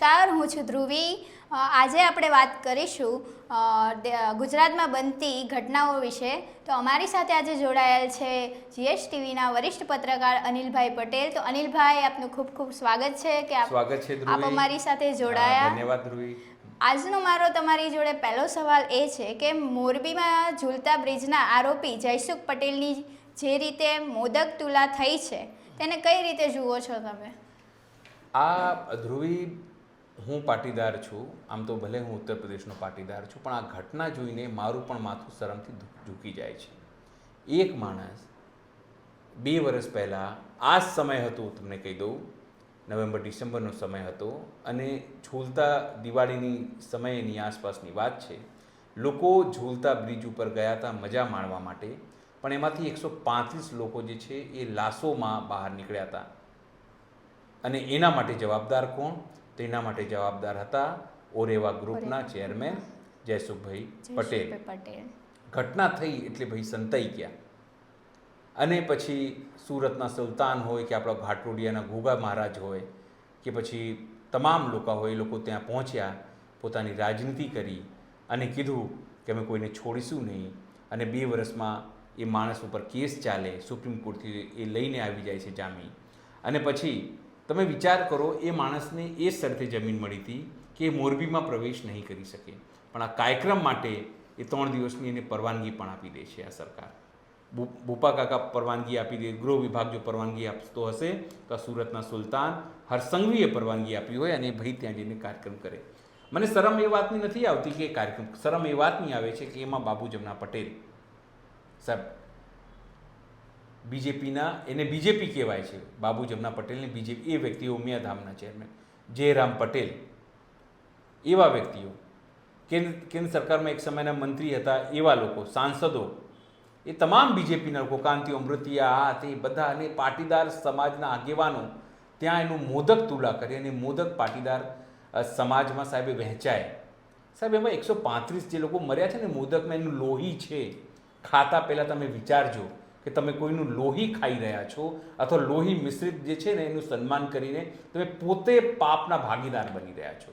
નમસ્કાર હું છું ધ્રુવી. આજે આપણે વાત કરીશું ગુજરાતમાં બનતી ઘટનાઓ વિશે. તો અમારી સાથે આજે જોડાયેલ છે જીએસટીવીના વરિષ્ઠ પત્રકાર અનિલભાઈ પટેલ. તો અનિલભાઈ આપનું ખૂબ ખૂબ સ્વાગત છે કે આપ સ્વાગત છે આપ અમારી સાથે જોડાયા. ધન્યવાદ ધ્રુવી. આજનો મારો તમારી જોડે પહેલો સવાલ એ છે કે મોરબીમાં ઝૂલતા બ્રિજના આરોપી જયસુખ પટેલની જે રીતે મોદક તુલા થઈ છે તેને કઈ રીતે જુઓ છો તમે? આ ધ્રુવી હું પાટીદાર છું, આમ તો ભલે હું ઉત્તર પ્રદેશનો પાટીદાર છું, પણ આ ઘટના જોઈને મારું પણ માથું શરમથી ઝૂકી જાય છે. એક માણસ બે વર્ષ પહેલાં આ જ સમય હતો તમને કહી દઉં, નવેમ્બર, ડિસેમ્બરનો સમય હતો, અને ઝૂલતા દિવાળીની સમયની આસપાસની વાત છે. લોકો ઝૂલતા બ્રિજ ઉપર ગયા હતા મજા માણવા માટે, પણ એમાંથી એકસો પાંત્રીસ લોકો જે છે એ લાશોમાં બહાર નીકળ્યા હતા. અને એના માટે જવાબદાર કોણ? તો એના માટે જવાબદાર હતા ઓરેવા ગ્રુપના ચેરમેન જયસુખભાઈ પટેલ. ઘટના થઈ એટલે ભાઈ સંતાઈ ગયા. અને પછી સુરતના સુલતાન હોય કે આપણા ઘાટોડિયાના ઘોઘા મહારાજ હોય કે પછી તમામ લોકો હોય એ લોકો ત્યાં પહોંચ્યા પોતાની રાજનીતિ કરી અને કીધું કે અમે કોઈને છોડીશું નહીં અને બે વર્ષમાં એ માણસ ઉપર કેસ ચાલે સુપ્રીમ કોર્ટથી એ લઈને આવી જાય છે જામીન. અને પછી તમે વિચાર કરો, એ માણસને એ શરતે જમીન મળી હતી કે મોરબીમાં પ્રવેશ નહીં કરી શકે. પણ આ કાર્યક્રમ માટે એ ત્રણ દિવસની એને પરવાનગી પણ આપી દે છે આ સરકાર. બુપા કાકા પરવાનગી આપી દે, ગૃહ વિભાગ જો પરવાનગી આપતો હશે, તો સુરતના સુલતાન હરસંઘવીએ પરવાનગી આપી હોય અને ભાઈ ત્યાં જઈને કાર્યક્રમ કરે. મને શરમ એ વાતની નથી આવતી કે કાર્યક્રમ, શરમ એ વાતની આવે છે કે એમાં બાબુ જમના પટેલ સાહેબ બીજેપીના, એને બીજેપી કહેવાય છે. બાબુ જમના પટેલની બીજેપી, એ વ્યક્તિઓ ઉમિયાધામના ચેરમેન જયરામ પટેલ. એવા વ્યક્તિઓ. કેન્દ્ર કેન્દ્ર સરકારમાં એક સમયના મંત્રી હતા, એવા લોકો, સાંસદો. એ તમામ બીજેપીના લોકો કાંતિ અમૃતિયા, આ તે બધા અને પાટીદાર સમાજના આગેવાનો, ત્યાં એનું મોદક તુલા કરી અને મોદક પાટીદાર સમાજમાં સાહેબે વહેંચાય. સાહેબ, એમાં એકસો પાંત્રીસ જે લોકો મર્યા છે ને, મોદકમાં એનું લોહી છે. ખાતા પહેલાં તમે વિચારજો. કે તમે કોઈનું લોહી ખાઈ રહ્યા છો અથવા લોહી મિશ્રિત જે છે ને એનું સન્માન કરીને તમે પોતે પાપના ભાગીદાર બની રહ્યા છો.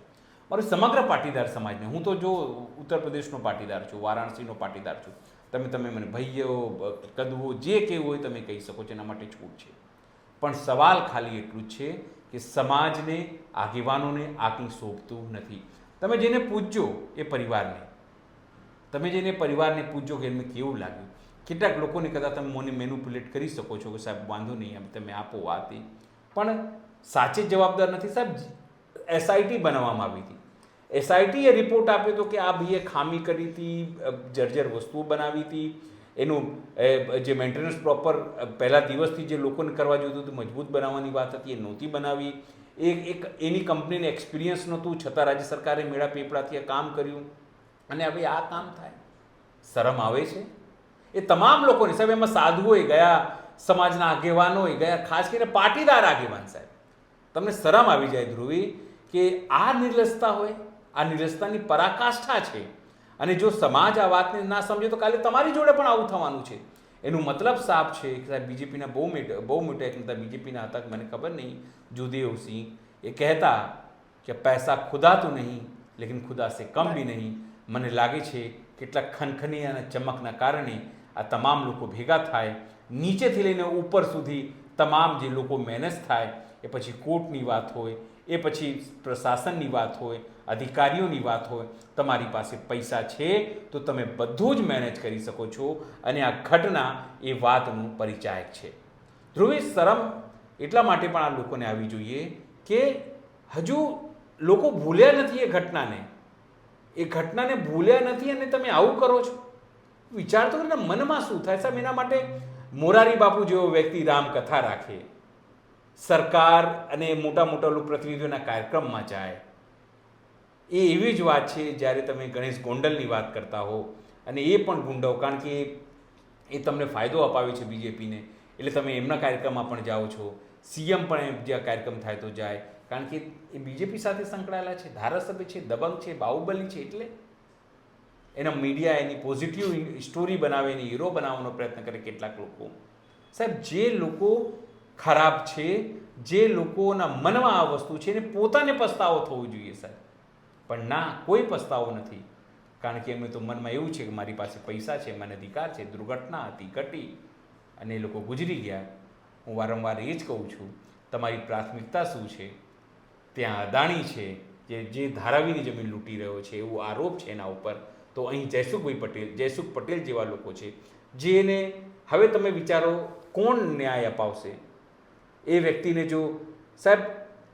મારું સમગ્ર પાટીદાર સમાજને, હું તો જો ઉત્તર પ્રદેશનો પાટીદાર છું, વારાણસીનો પાટીદાર છું, તમે તમે મને ભૈયો કદવો, જે કહેવું હોય તમે કહી શકો છો, એના માટે છૂટ છે. પણ સવાલ ખાલી એટલું જ છે કે સમાજને, આગેવાનોને કંઈ શોભતું નથી. તમે જેને પૂછજો એ પરિવારને, તમે જેને પરિવારને પૂછજો કે એમને કેવું લાગ્યું? કેટલાક લોકોને કદાચ તમે મને મેનુપ્યુલેટ કરી શકો છો કે સાહેબ, વાંધો નહીં તમે આપો આ તે પણ સાચે જવાબદાર નથી. સાહેબ એસઆઈટી બનાવવામાં આવી હતી. એસઆઈટીએ રિપોર્ટ આપ્યો હતો કે આ ભાઈએ ખામી કરી હતી, જર્જર વસ્તુઓ બનાવી હતી. એનું જે મેન્ટેનન્સ પ્રોપર પહેલા દિવસથી જે લોકોને કરવા જોઈતું હતું મજબૂત બનાવવાની વાત હતી, એ નહોતી બનાવી. એ એક એની કંપનીને એક્સપિરિયન્સ નહોતું. છતાં રાજ્ય સરકારે મેળા પીપળાથી આ કામ કર્યું. અને હવે આ કામ થાય. શરમ આવે છે? એ તમામ લોકોને. સાહેબ એમાં સાધુઓએ ગયા સમાજના આગેવાનોએ ગયા ખાસ કરીને પાટીદાર આગેવાન સાહેબ. તમને શરમ આવી જાય ધ્રુવી કે આ નિર્લસતા હોય આ નિર્લસતાની પરાકાષ્ઠા છે. અને જો સમાજ આ વાતને ના સમજે તો કાલે તમારી જોડે પણ આવું થવાનું છે. એનું મતલબ સાફ છે કે સાહેબ બીજેપીના બહુ મોટા બહુ મોટા એક નેતા બીજેપીના હતા મને ખબર નહીં જુદેવસિંહ એ કહેતા કે પૈસા ખુદા તો નહીં લેકિન ખુદા સે કમ બી નહીં. મને લાગે છે કેટલાક ખનખની અને ચમકના કારણે આ તમામ લોકો ભેગા થાય, નીચેથી લઈને ઉપર સુધી તમામ જે લોકો મેનેજ થાય, એ પછી કોર્ટની વાત હોય, એ પછી પ્રશાસનની વાત હોય, અધિકારીઓની વાત હોય, તમારી પાસે પૈસા છે, તો તમે બધું જ મેનેજ કરી શકો છો અને આ ઘટના એ વાતનું પરિચાયક છે. ધ્રુવી શરમ એટલા માટે પણ આ લોકોને આવી જોઈએ કે હજુ લોકો ભૂલ્યા નથી એ ઘટનાને. એ ઘટનાને ભૂલ્યા નથી અને તમે આવું કરો છો. વિચાર તો કરીને મનમાં શું થાય? સાહેબ, એના માટે મોરારી બાપુ જેવો વ્યક્તિ રામકથા રાખે. સરકાર અને મોટા મોટા લોકો પ્રતિનિધિઓના કાર્યક્રમમાં જાય. એ એવી જ વાત છે, જ્યારે તમે ગણેશ ગોંડલની વાત કરતા હો, અને એ પણ ગુંડવ, કારણ કે એ તમને ફાયદો અપાવે છે બીજેપીને. એટલે તમે એમના કાર્યક્રમમાં પણ જાઓ છો. સીએમ પણ એમ જ્યાં કાર્યક્રમ થાય તો જાય. કારણ કે એ બીજેપી સાથે સંકળાયેલા છે, ધારાસભ્ય છે, દબંગ છે, બાહુબલી છે, એટલે એના મીડિયા એની પોઝિટિવ સ્ટોરી બનાવે, એને હીરો બનાવવાનો પ્રયત્ન કરે કેટલાક લોકો. સાહેબ, જે લોકો ખરાબ છે, જે લોકોના મનમાં આ વસ્તુ છે, એને પોતાને પસ્તાવો થવો જોઈએ સાહેબ. પણ ના, કોઈ પસ્તાવો નથી. કારણ કે એમને તો મનમાં એવું છે કે મારી પાસે પૈસા છે, મને અધિકાર છે, દુર્ઘટના હતી, ઘટી, અને એ લોકો ગુજરી ગયા. હું વારંવાર એ જ કહું છું, તમારી પ્રાથમિકતા શું છે? ત્યાં અદાણી છે, જે જે ધારાવીની જમીન લૂંટી રહ્યો છે, એવો આરોપ છે એના ઉપર. તો અહીં જયસુખભાઈ પટેલ, જયસુખ પટેલ જેવા લોકો છે, જેને હવે તમે વિચારો કોણ ન્યાય અપાવશે? એ વ્યક્તિને જો સાહેબ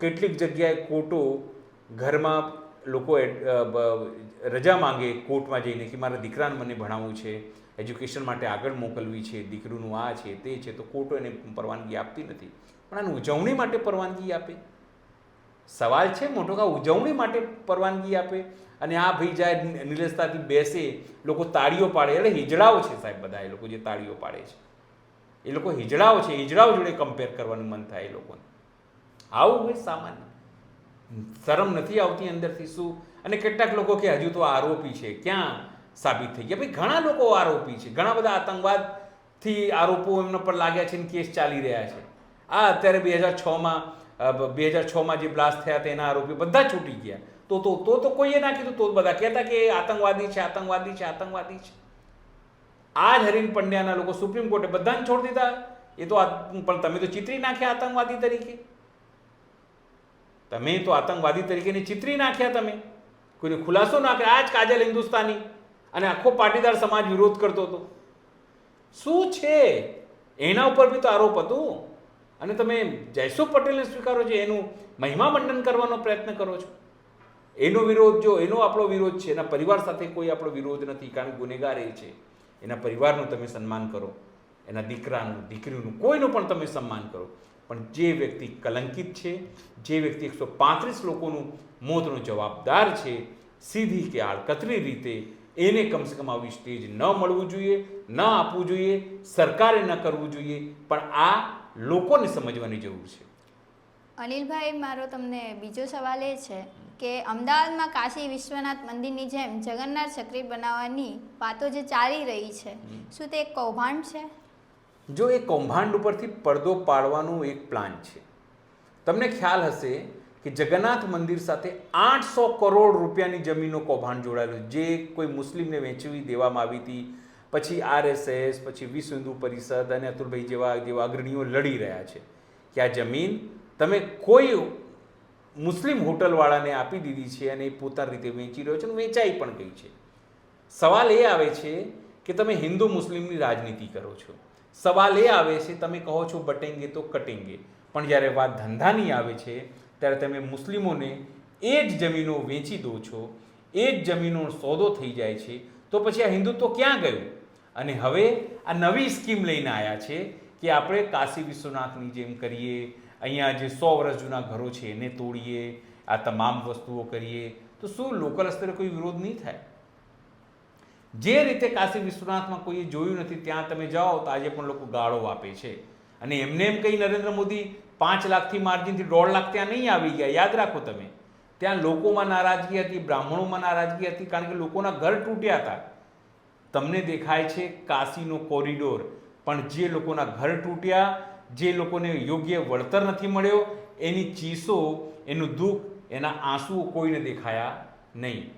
કેટલીક જગ્યાએ કોર્ટો ઘરમાં લોકો રજા માંગે કોર્ટમાં જઈને કે મારા દીકરાને મને ભણાવવું છે, એજ્યુકેશન માટે આગળ મોકલવી છે, દીકરીનું આ છે, તે છે, તો કોર્ટો એને પરવાનગી આપતી નથી. પણ આને ઉજવણી માટે પરવાનગી આપે? સવાલ છે મોટો કા ઉજવણી માટે પરવાનગી આપે? અને આ ભાઈ જાય નિરસતાથી બેસે, લોકો તાળીઓ પાડે, એટલે હિજડાઓ છે સાહેબ બધા એ લોકો જે તાળીઓ પાડે છે. એ લોકો હિજડાઓ છે, હિજડાઓ જોડે કમ્પેર કરવાનું મન થાય એ લોકોને. આવું હોય સામાન્ય. શરમ નથી આવતી અંદરથી શું? અને કેટલાક લોકો કે હજુ તો આરોપી છે, ક્યાં સાબિત થઈ ગયા? ભાઈ ઘણા લોકો આરોપી છે. ઘણા બધા આતંકવાદથી આરોપો એમના પર લાગ્યા છે ને કેસ ચાલી રહ્યા છે. આ અત્યારે બે હજાર છમાં બે હજાર છમાં જે બ્લાસ્ટ થયા તેના આરોપી બધા છૂટી ગયા. તો તો તો તો કોઈએ ના કીધું, તો બધા કહેતા કે આતંકવાદી છે આતંકવાદી છે આતંકવાદી છે. આ જ હરીન પંડ્યાના લોકો સુપ્રીમ કોર્ટે બધાને છોડી દીધા. એ તો પણ તમે તો ચિતરી નાખ્યા આતંકવાદી તરીકે. તમે તો આતંકવાદી તરીકેને ચિતરી નાખ્યા તમે. કોઈને ખુલાસો ના કર્યો આ જ કાજલ હિન્દુસ્તાની અને આખો પાટીદાર સમાજ વિરોધ કરતો હતો. શું છે? એના ઉપર બી તો આરોપ હતો. અને તમે જયસુખ પટેલને સ્વીકારો છો, એનું મહિમા મંડન કરવાનો પ્રયત્ન કરો છો. એનો વિરોધ જો, એનો આપણો વિરોધ છે, એના પરિવાર સાથે કોઈ આપણો વિરોધ નથી, કારણ કે ગુનેગાર એ છે. એના પરિવારનું તમે સન્માન કરો. એના દીકરાનું, દીકરીનું, કોઈનું પણ તમે સન્માન કરો. પણ જે વ્યક્તિ કલંકિત છે, જે વ્યક્તિ એકસો પાંત્રીસ લોકોનું મોતનો જવાબદાર છે, સીધી કે આડકતરી રીતે એને કમસે કમ આવી સ્ટેજ ન મળવું જોઈએ, ન આપવું જોઈએ, સરકારે ન કરવું જોઈએ, પણ આ લોકોને સમજવાની જરૂર છે. અનિલભાઈ, મારો તમને બીજો સવાલ એ છે. કે અમદાવાદમાં કાશી વિશ્વનાથ મંદિરની જેમ જગન્નાથ ચક્રી બનાવવાની વાતો જે ચાલી રહી છે શું તે એક કૌભાંડ છે? જો એ કૌભાંડ ઉપરથી પડદો પાડવાનું એક પ્લાન છે. તમને ખ્યાલ હશે કે જગન્નાથ મંદિર સાથે આઠસો કરોડ રૂપિયાની જમીનનો કૌભાંડ જોડાયેલો જે કોઈ મુસ્લિમને વેચવી દેવામાં આવી હતી. પછી આરએસએસ પછી વિશ્વ હિન્દુ પરિષદ અને અતુલભાઈ જેવા જેવા અગ્રણીઓ લડી રહ્યા છે. કે આ જમીન તમે કોઈ મુસ્લિમ હોટલવાળાને આપી દીધી છે અને એ પોતાની રીતે વેચી રહ્યો છે અને વેચાઈ પણ ગઈ છે. સવાલ એ આવે છે કે તમે હિન્દુ મુસ્લિમની રાજનીતિ કરો છો. સવાલ એ આવે છે, તમે કહો છો બટેંગે તો કટેંગે. પણ જ્યારે વાત ધંધાની આવે છે, ત્યારે તમે મુસ્લિમોને એ જ જમીનો વેચી દો છો, એ જ જમીનો સોદો થઈ જાય છે, તો પછી આ હિન્દુત્વ ક્યાં ગયું? અને હવે આ નવી સ્કીમ લઈને આવ્યા છે કે આપણે કાશી વિશ્વનાથની જેમ કરીએ અહીંયા જે સો વર્ષ જૂના ઘરો છે, એને તોડીએ, આ તમામ વસ્તુઓ કરીએ, તો શું લોકલ સ્તરે કોઈ વિરોધ નહીં થાય? જે રીતે કાશી વિશ્વનાથમાં કોઈએ જોયું નથી, ત્યાં તમે જાઓ તો આજે પણ લોકો ગાળો આપે છે. અને એમને એમ કહી નરેન્દ્ર મોદી, પાંચ લાખથી માર્જિનથી દોઢ લાખ ત્યાં નહીં આવી ગયા. યાદ રાખો તમે. ત્યાં લોકોમાં નારાજગી હતી, બ્રાહ્મણોમાં નારાજગી હતી, કારણ કે લોકોના ઘર તૂટ્યા હતા. તમને દેખાય છે કાશીનો કોરિડોર. પણ જે લોકોના ઘર તૂટ્યા જે લોકોને યોગ્ય વળતર નથી મળ્યો, એની ચીસો, એનું દુઃખ, એના આંસુઓ કોઈને દેખાયા નહીં.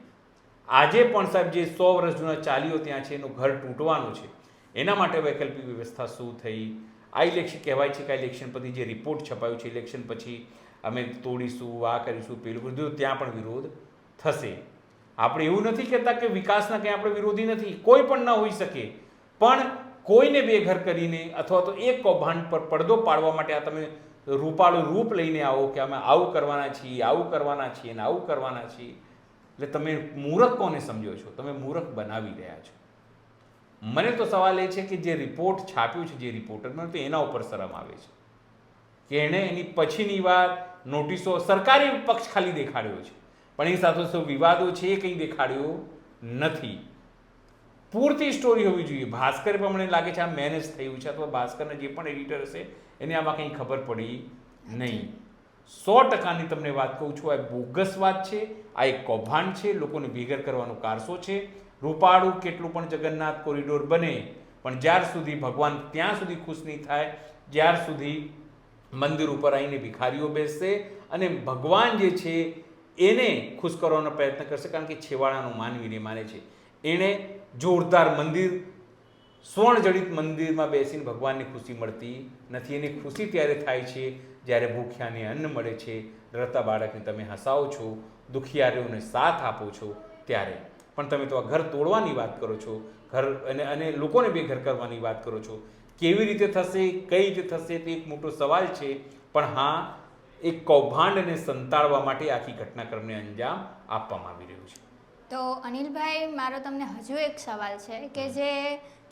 આજે પણ સાહેબ જે સો વર્ષ જૂના ચાલીઓ ત્યાં છે, એનું ઘર તૂટવાનું છે. એના માટે વૈકલ્પિક વ્યવસ્થા શું થઈ? આ ઇલેક્શન કહેવાય છે કે આ ઇલેક્શન પછી જે રિપોર્ટ છપાયો છે ઇલેક્શન પછી અમે તોડીશું, આ કરીશું, પેલું બધું ત્યાં પણ વિરોધ થશે. આપણે એવું નથી કહેતા કે વિકાસના કંઈ આપણે વિરોધી નથી. કોઈ પણ ન હોઈ શકે. પણ કોઈને બેઘર કરીને અથવા તો એક કૌભાંડ પર પડદો પાડવા માટે આ તમે રૂપાળું રૂપ લઈને આવો કે અમે આવું કરવાના છીએ, આવું કરવાના છીએ અને આવું કરવાના છીએ. એટલે તમે મૂરખ કોને સમજો છો? તમે મૂરખ બનાવી રહ્યા છો. મને તો સવાલ એ છે કે જે રિપોર્ટ છાપ્યો છે, જે રિપોર્ટર મને તો એના ઉપર શરમ આવે છે. કે એણે એની પછીની વાર નોટિસો સરકારી પક્ષ ખાલી દેખાડ્યો છે. પણ એ સાથે વિવાદો છે એ કંઈ દેખાડ્યો નથી. પૂરતી સ્ટોરી હોવી જોઈએ. ભાસ્કર પણ મને લાગે છે આ મેનેજ થયું છે અથવા ભાસ્કરને જે પણ એડિટર હશે, એને આમાં કંઈ ખબર પડી નહીં. સો ટકાની તમને વાત કહું છું, આ બોગસ વાત છે, આ એક કૌભાંડ છે, લોકોને ભેગર કરવાનો કારસો છે. રૂપાળું કેટલું પણ જગન્નાથ કોરિડોર બને, પણ જ્યાર સુધી ભગવાન ત્યાં સુધી ખુશ નહીં થાય, જ્યાર સુધી મંદિર ઉપર આવીને ભિખારીઓ બેસશે અને ભગવાન જે છે એને ખુશ કરવાનો પ્રયત્ન કરશે, કારણ કે છેવાડાનું માનવીને માને છે. એણે જોરદાર મંદિર, સ્વર્ણજડિત મંદિરમાં બેસીને ભગવાનની ખુશી મળતી નથી. એની ખુશી ત્યારે થાય છે જ્યારે ભૂખ્યાને અન્ન મળે છે. રડતા બાળકને તમે હસાવો છો, દુખિયારીઓને સાથ આપો છો ત્યારે. પણ તમે તો આ ઘર તોડવાની વાત કરો છો, ઘર અને અને લોકોને બેઘર કરવાની વાત કરો છો. કેવી રીતે થશે, કઈ રીતે થશે તે એક મોટો સવાલ છે. પણ હા, એક કૌભાંડને સંતાડવા માટે આખી ઘટનાક્રમને અંજામ આપવામાં આવી રહ્યું છે. તો અનિલભાઈ મારો તમને હજુ એક સવાલ છે કે જે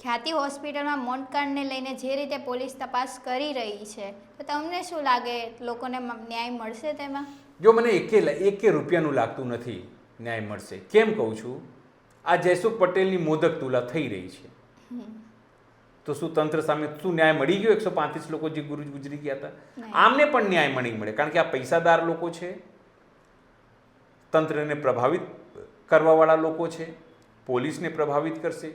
ખ્યાતિ હોસ્પિટલમાં મોટકાંડને લઈને જે રીતે પોલીસ તપાસ કરી રહી છે તો તમને શું લાગે લોકોને ન્યાય મળશે તેમાં? જો મને એકે એકે રૂપિયાનું લાગતું નથી ન્યાય મળશે. કેમ કહું છું? આ જયસુખ પટેલની મોદક તુલા થઈ રહી છે. તો શું તંત્ર સામે શું ન્યાય મળી ગયો? એકસો પાંત્રીસ લોકો જે ગુરુ ગુજરી ગયા હતા. આમને પણ ન્યાય મળી મળે કારણ કે આ પૈસાદાર લોકો છે. તંત્રને પ્રભાવિત કરવાવાળા લોકો છે, પોલીસને પ્રભાવિત કરશે,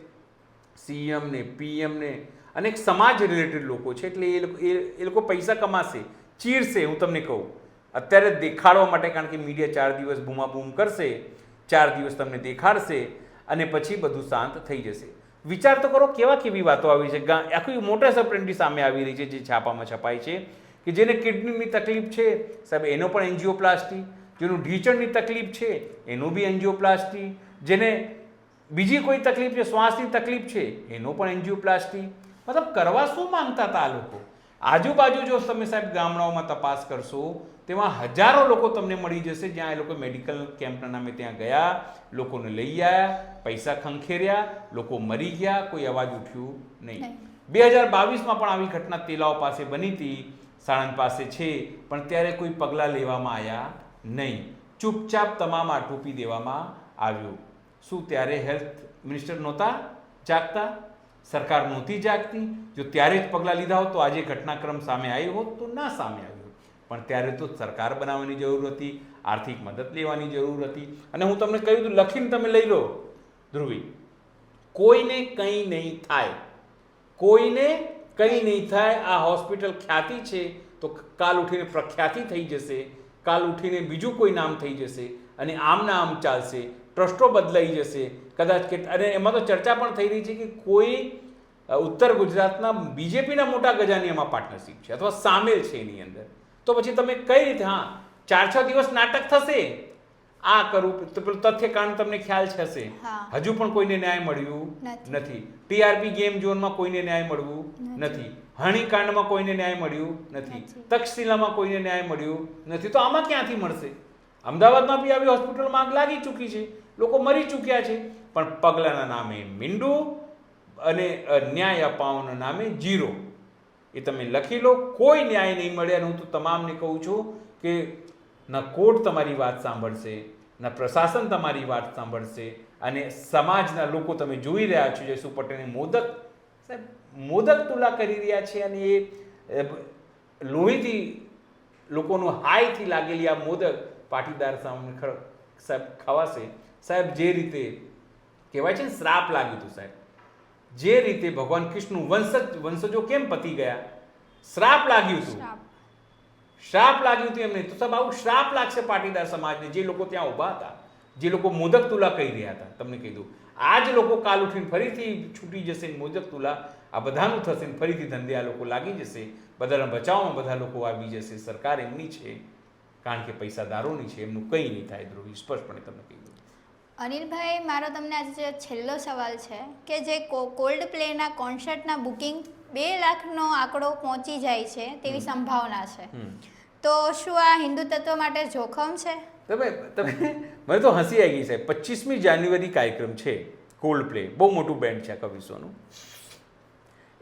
સીએમને, પીએમને અને એક સમાજ રિલેટેડ લોકો છે, એટલે એ લોકો એ- લોકો પૈસા કમાશે, ચીરશે, હું તમને કહું. અત્યારે દેખાડવા માટે કારણ કે મીડિયા ચાર દિવસ બૂમાબૂમ કરશે, ચાર દિવસ તમને દેખાડશે, અને પછી બધું શાંત થઈ જશે. વિચાર તો કરો કેવા કેવી વાતો આવી છે. આખી મોટા સપ્રેન્ટી સામે આવી રહી છે, જે છાપામાં છપાય છે, કે જેને કિડનીની તકલીફ છે, સાહેબ, એનો પણ એન્જિયોપ્લાસ્ટી જેનું ઢીચણની તકલીફ છે એનું બી એન્જિયોપ્લાસ્ટી. જેને બીજી કોઈ તકલીફ છે શ્વાસની તકલીફ છે એનો પણ એન્જિયોપ્લાસ્ટી. મતલબ કરવા શું માંગતા હતા આ લોકો? આજુબાજુ જો તમે સાહેબ ગામડાઓમાં તપાસ કરશો તેમાં હજારો લોકો તમને મળી જશે જ્યાં એ લોકો મેડિકલ કેમ્પના નામે ત્યાં ગયા લોકોને લઈ આવ્યા પૈસા ખંખેર્યા લોકો મરી ગયા કોઈ અવાજ ઉઠ્યું નહીં. બે હજાર બાવીસમાં પણ આવી ઘટના તેલાઓ પાસે બની હતી સાણંદ પાસે છે પણ ત્યારે કોઈ પગલાં લેવામાં આવ્યા નહીં. ચૂપચાપ તમામ આટોપી દેવામાં આવ્યું. શું ત્યારે હેલ્થ મિનિસ્ટર નહોતા જાગતા? સરકાર નહોતી જાગતી? જો ત્યારે જ પગલાં લીધા હોત તો આજે ઘટનાક્રમ સામે આવ્યો હોત તો ના સામે આવ્યો પણ ત્યારે તો સરકાર બનાવવાની જરૂર હતી, આર્થિક મદદ લેવાની જરૂર હતી. અને હું તમને કહ્યું હતું, લખીને તમે લઈ લો, ધ્રુવી. કોઈને કંઈ નહીં થાય. કોઈને કંઈ નહીં થાય. આ હોસ્પિટલ ખ્યાતિ છે તો કાલ ઉઠીને પ્રખ્યાતિ થઈ જશે. કાલ ઉઠીને બીજું કોઈ નામ થઈ જશે અને આમના આમ ચાલશે ટ્રસ્ટો બદલાઈ જશે. કદાચ કે અને એમાં તો ચર્ચા પણ થઈ રહી છે કે કોઈ ઉત્તર ગુજરાતના બીજેપીના મોટા ગજાની એમાં પાર્ટનરશિપ છે અથવા સામેલ છે એની અંદર. તો પછી તમે કઈ રીતે હા ચાર છ દિવસ નાટક થશે? આ કરવું તો પેલું કારણ તમને ખ્યાલ છે હશે? હજુ પણ કોઈને ન્યાય મળ્યું. નથી. ટીઆરપી ગેમ ઝોનમાં કોઈને ન્યાય મળવું નથી. હણીકાંડમાં કોઈને ન્યાય મળ્યું નથી. તક્ષશિલામાં કોઈને ન્યાય મળ્યું નથી. તો આમાં ક્યાંથી મળશે? અમદાવાદમાં બી આવી હોસ્પિટલમાં આગ લાગી ચૂકી છે. લોકો મરી ચૂક્યા છે. પણ પગલાના નામે મીંડું અને ન્યાય અપાવવાના નામે જીરો. એ તમે લખી લો. કોઈ ન્યાય નહીં મળે અને હું તો તમામને કહું છું કે ના કોર્ટ તમારી વાત સાંભળશે ન પ્રશાસન તમારી વાત સાંભળશે અને સમાજના લોકો તમે જોઈ રહ્યા છો. જયસુ પટેલની મોદક સાહેબ મોદક તુલા કરી રહ્યા છે અને એ લોહીથી લોકોનું હાઈથી લાગેલી આ મોદક પાટીદાર સામે સાહેબ ખવાશે. સાહેબ જે રીતે કહેવાય છે ને શ્રાપ લાગ્યું હતું સાહેબ. જે રીતે ભગવાન કૃષ્ણ વંશજ વંશજો કેમ પતી ગયા? શ્રાપ લાગ્યું હતું. શ્રાપ. લાગ્યું હતું એમને. તો સાહેબ આવું શ્રાપ લાગશે પાટીદાર સમાજને જે લોકો ત્યાં ઊભા હતા જે લોકો મોદક તુલા કહી રહ્યા હતા. તમને દઉં. આ જ લોકો કાલ ઉઠીને ફરીથી છૂટી જશે ને મોદક તુલા. આ બધાનું થશે ને ફરીથી ધંધે આ લોકો લાગી જશે. બધાના બચાવમાં બધા લોકો આવી જશે. સરકાર એમની છે. કારણ કે પૈસાદારોની છે. એમનું કંઈ નહીં થાય ધ્રુવી સ્પષ્ટપણે તમને કહી અનિલભાઈ મારો તમને આજે છેલ્લો સવાલ છે કે જે કોલ્ડ પ્લેના કોન્સર્ટના બુકિંગ બે લાખનો આંકડો પહોંચી જાય છે તેવી સંભાવના છે. તો શું આ હિન્દુ તત્વ માટે જોખમ છે? તમે તમે મને તો હસી આવી ગઈ સાહેબ. પચીસમી જાન્યુઆરી કાર્યક્રમ છે કોલ્ડ પ્લે બહુ મોટું બેન્ડ છે આખા વિશ્વનું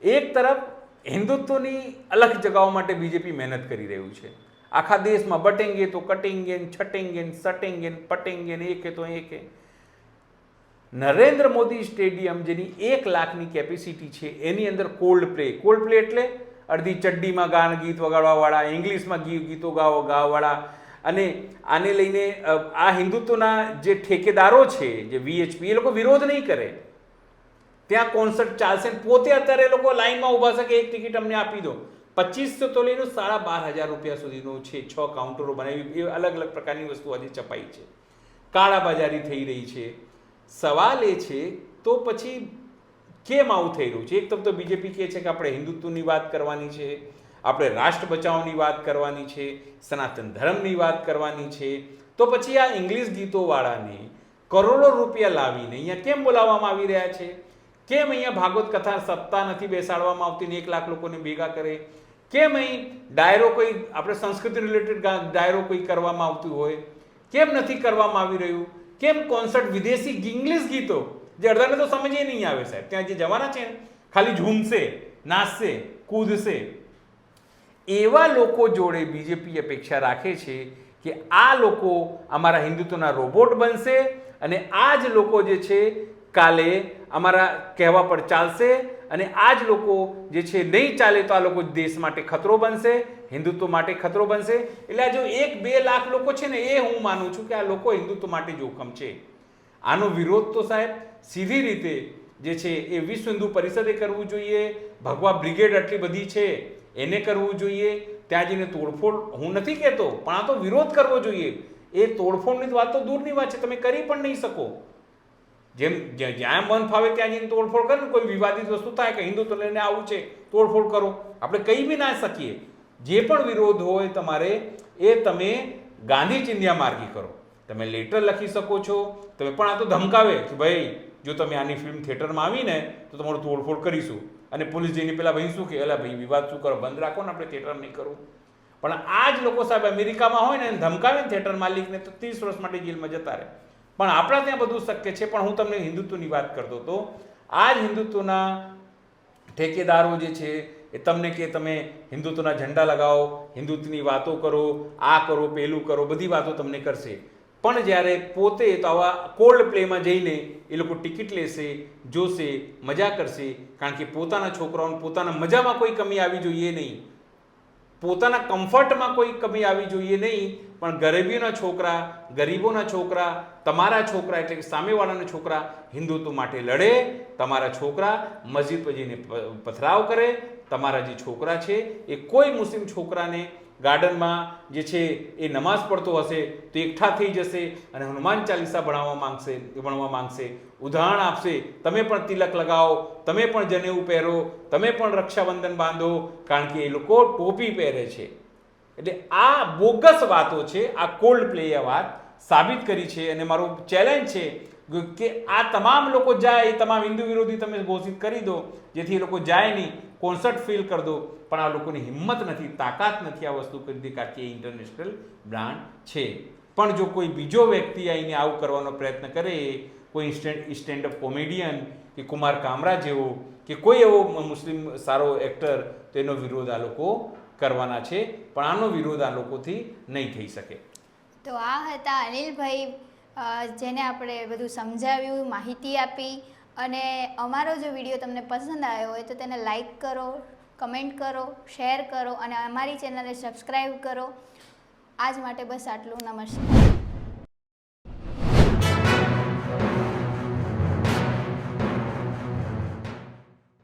એક તરફ હિન્દુત્વની અલગ જગાઓ માટે બીજેપી મહેનત કરી રહ્યું છે. આખા દેશમાં બટેંગે તો કટેંગે છટેંગે સટેંગે પટેંગે એકે તો એકે. નરેન્દ્ર મોદી સ્ટેડિયમ જેની એક લાખની કેપેસિટી છે, એની અંદર કોલ્ડ પ્લે કોલ્ડ પ્લે એટલે અડધી ચડ્ડીમાં ગાન ગીત વગાડવાવાળા, ઇંગ્લિશમાં ગીત ગીતો ગાવા ગાવાવાળા અને આને લઈને આ હિન્દુત્વના જે ઠેકેદારો છે, જે વીએચપી એ લોકો વિરોધ નહીં કરે. ત્યાં કોન્સર્ટ ચાલશે પોતે અત્યારે એ લોકો લાઈનમાં ઊભા છે કે એક ટિકિટ અમને આપી દો. પચીસો તો લઈને સાડા બાર હજાર રૂપિયા સુધીનું છે, છ કાઉન્ટરો બનાવી, એ અલગ અલગ પ્રકારની વસ્તુ આજે ચપાઈ છે. કાળાબજારી થઈ રહી છે. સવાલ એ છે, તો પછી કેમ આવું થઈ રહ્યું છે? એક તરફ તો બીજેપી કહે છે કે આપણે હિન્દુત્વની વાત કરવાની છે. આપણે રાષ્ટ્ર બચાવની વાત કરવાની છે, સનાતન ધર્મની વાત કરવાની છે, તો પછી આ ઇંગ્લિશ ગીતોવાળાને કરોડો રૂપિયા લાવીને અહીંયા કેમ બોલાવવામાં આવી રહ્યા છે? કેમ અહીંયા ભાગવત કથા સપ્તાહ નથી બેસાડવામાં આવતી ને એક લાખ લોકોને ભેગા કરે? કેમ અહીં ડાયરો કોઈ, આપણે સંસ્કૃતિ રિલેટેડ ડાયરો કોઈ કરવામાં આવતું હોય? કેમ નથી કરવામાં આવી રહ્યું? કેમ કોન્સર્ટ વિદેશી ઇંગ્લિશ ગીતો, જે અડધાને તો સમજે નહીં આવે સાહેબ, ત્યાં જે જવાના છે ખાલી ઝૂમશે, નાચશે, કૂદશે એવા લોકો જોડે બીજેપી અપેક્ષા રાખે છે કે આ લોકો અમારા હિન્દુત્વના રોબોટ બનશે અને આ જ લોકો જે છે કાલે અમારા કહેવા પર ચાલશે અને આ જ લોકો જે છે નહીં ચાલે તો આ લોકો દેશ માટે ખતરો બનશે, હિન્દુત્વ માટે ખતરો બનશે. એટલે આ જો એક બે લાખ લોકો છે ને એ હું માનું છું કે આ લોકો હિન્દુત્વ માટે જોખમ છે. આનો વિરોધ તો સાહેબ સીધી રીતે જે છે એ વિશ્વ હિન્દુ પરિષદે કરવું જોઈએ, ભગવા બ્રિગેડ આટલી બધી છે. એને કરવું જોઈએ, ત્યાં જઈને તોડફોડ, હું નથી કહેતો, પણ આ તો વિરોધ કરવો જોઈએ. એ તોડફોડની વાત તો દૂરની વાત છે, તમે કરી પણ નહીં શકો. જેમ જ્યાં મન ફાવે ત્યાં જઈને તોડફોડ કરે ને, કોઈ વિવાદિત વસ્તુ થાય કે હિન્દુત્વ લઈને આવું છે, તોડફોડ કરો. આપણે કહી બી ના શકીએ. જે પણ વિરોધ હોય તમારે, એ તમે ગાંધી ચિંધ્યા માર્ગી કરો. તમે લેટર લખી શકો છો, તમે પણ આ તો ધમકાવે કે ભાઈ, જો તમે આની ફિલ્મ થિયેટરમાં આવીને, તો તમારું તોડફોડ કરીશું. અને પોલીસ જઈને પેલા ભાઈ, શું કે, અલા ભાઈ, વિવાદ શું કરો? બંધ રાખો ને આપણે થિયેટર નહીં કરવું પણ આ જ લોકો સાહેબ અમેરિકામાં હોય ને ધમકાવે ને થિયેટર માલિકને, તો ત્રીસ વર્ષ માટે જેલમાં જતા રહે. પણ આપણા ત્યાં બધું શક્ય છે. પણ હું તમને હિન્દુત્વની વાત કરતો હતો. આ જ હિન્દુત્વના ઠેકેદારો જે છે, એ તમને કે તમે હિન્દુત્વના ઝંડા લગાવો, હિન્દુત્વની વાતો કરો, આ કરો, પેલું કરો, બધી વાતો તમને કરશે. પણ જ્યારે પોતે તો આવા કોલ્ડ પ્લેમાં જઈને એ લોકો ટિકિટ લેશે, જોશે, મજા કરશે, કારણ કે પોતાના છોકરાઓને પોતાના મજામાં કોઈ કમી આવી જોઈએ નહીં. પોતાના કમ્ફર્ટમાં કોઈ કમી આવી જોઈએ નહીં, પણ ગરીબીના છોકરા, ગરીબોના છોકરા, તમારા છોકરા એટલે કે સામેવાળાના છોકરા હિન્દુત્વ માટે લડે, તમારા છોકરા મસ્જિદ પર પથરાવ કરે, તમારા જે છોકરા છે એ કોઈ મુસ્લિમ છોકરાને ગાર્ડનમાં જે છે એ નમાઝ પડતો હશે તો એકઠા થઈ જશે અને હનુમાન ચાલીસા ભણાવવા માંગશે, ભણવા માંગશે. ઉદાહરણ આપશે, તમે પણ તિલક લગાવો, તમે પણ જનેવું પહેરો, તમે પણ રક્ષાબંધન બાંધો. કારણ કે એ લોકો ટોપી પહેરે છે. એટલે આ બોગસ વાતો છે, આ કોલ્ડ પ્લેય વાત સાબિત કરી છે અને મારું ચેલેન્જ છે કે આ તમામ લોકો જાય, એ તમામ હિન્દુ વિરોધી તમે ઘોષિત કરી દો, જેથી એ લોકો જાય નહીં, કોન્સર્ટ ફીલ કરી દો. પણ આ લોકોની હિંમત નથી, તાકાત નથી આ વસ્તુ કરી દી કારણ કે એ ઇન્ટરનેશનલ બ્રાન્ડ છે. પણ જો કોઈ બીજો વ્યક્તિ આવીને આવું કરવાનો પ્રયત્ન કરે, કોઈ સ્ટેન્ડ સ્ટેન્ડઅપ કોમેડિયન કે કુમાર કામરા જેવો, કે કોઈ એવો મુસ્લિમ સારો એક્ટર તો એનો વિરોધ આ લોકો કરવાના છે. પણ આનો વિરોધ આ લોકોથી નહીં થઈ શકે. તો આ હતા અનિલભાઈ જેને આપણે બધું સમજાવ્યું, માહિતી આપી. અને અમારો જો વીડિયો તમને પસંદ આવ્યો હોય તો તેને લાઈક કરો કમેન્ટ કરો શેર કરો અને અમારી ચેનલને સબસ્ક્રાઈબ કરો. આજ માટે બસ આટલું. નમસ્કાર.